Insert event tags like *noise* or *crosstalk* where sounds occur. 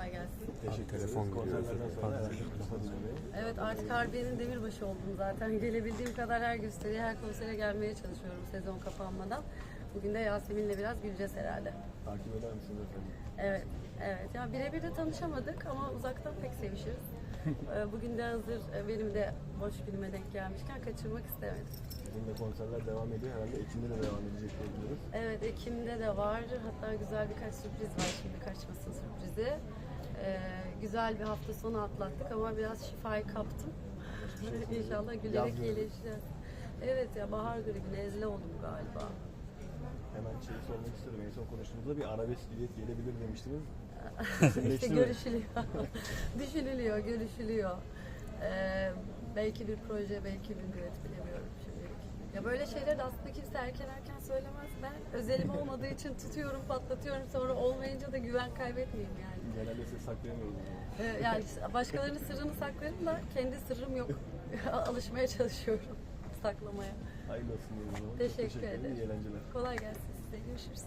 Kolay gelsin. Teşekkür telefon geliyor. Evet artık Harbiye'nin demirbaşı oldum zaten. *laughs* Gelebildiğim kadar her gösteriye, her konsere gelmeye çalışıyorum sezon kapanmadan. Bugün de Yasemin'le biraz güleceğiz herhalde. Takip eder misiniz efendim? Evet, evet. Ya birebir de tanışamadık ama uzaktan pek sevişiriz. Ee, Bugün de hazır e, benim de boş günüme denk gelmişken kaçırmak istemedim. Bizim de konserler devam ediyor. Herhalde Ekim'de de devam edecek diye biliyoruz. Evet, Ekim'de de var. Hatta güzel birkaç sürpriz var şimdi kaçmasın sürprizi. Ee, güzel bir hafta sonu atlattık ama biraz şifayı kaptım. *laughs* İnşallah gülerek iyileşeceğiz. Evet ya bahar gribi, nezle oldum galiba. Sormak istiyorum. En son konuştuğumuzda bir arabesk bilet gelebilir demiştiniz. *laughs* İşte görüşülüyor. *laughs* Düşünülüyor, görüşülüyor. Ee, belki bir proje, belki bir düet bilemiyorum şimdilik. Ya böyle şeyler de aslında kimse erken erken söylemez. Ben özelim olmadığı için tutuyorum, patlatıyorum. Sonra olmayınca da güven kaybetmeyeyim yani. Genelde size saklayamıyoruz. Ee, yani başkalarının sırrını saklarım da kendi sırrım yok. *laughs* Alışmaya çalışıyorum saklamaya. Hayırlı olsun Teşekkür ederim. ederim. İyi eğlenceler. Kolay gelsin size. Görüşürüz.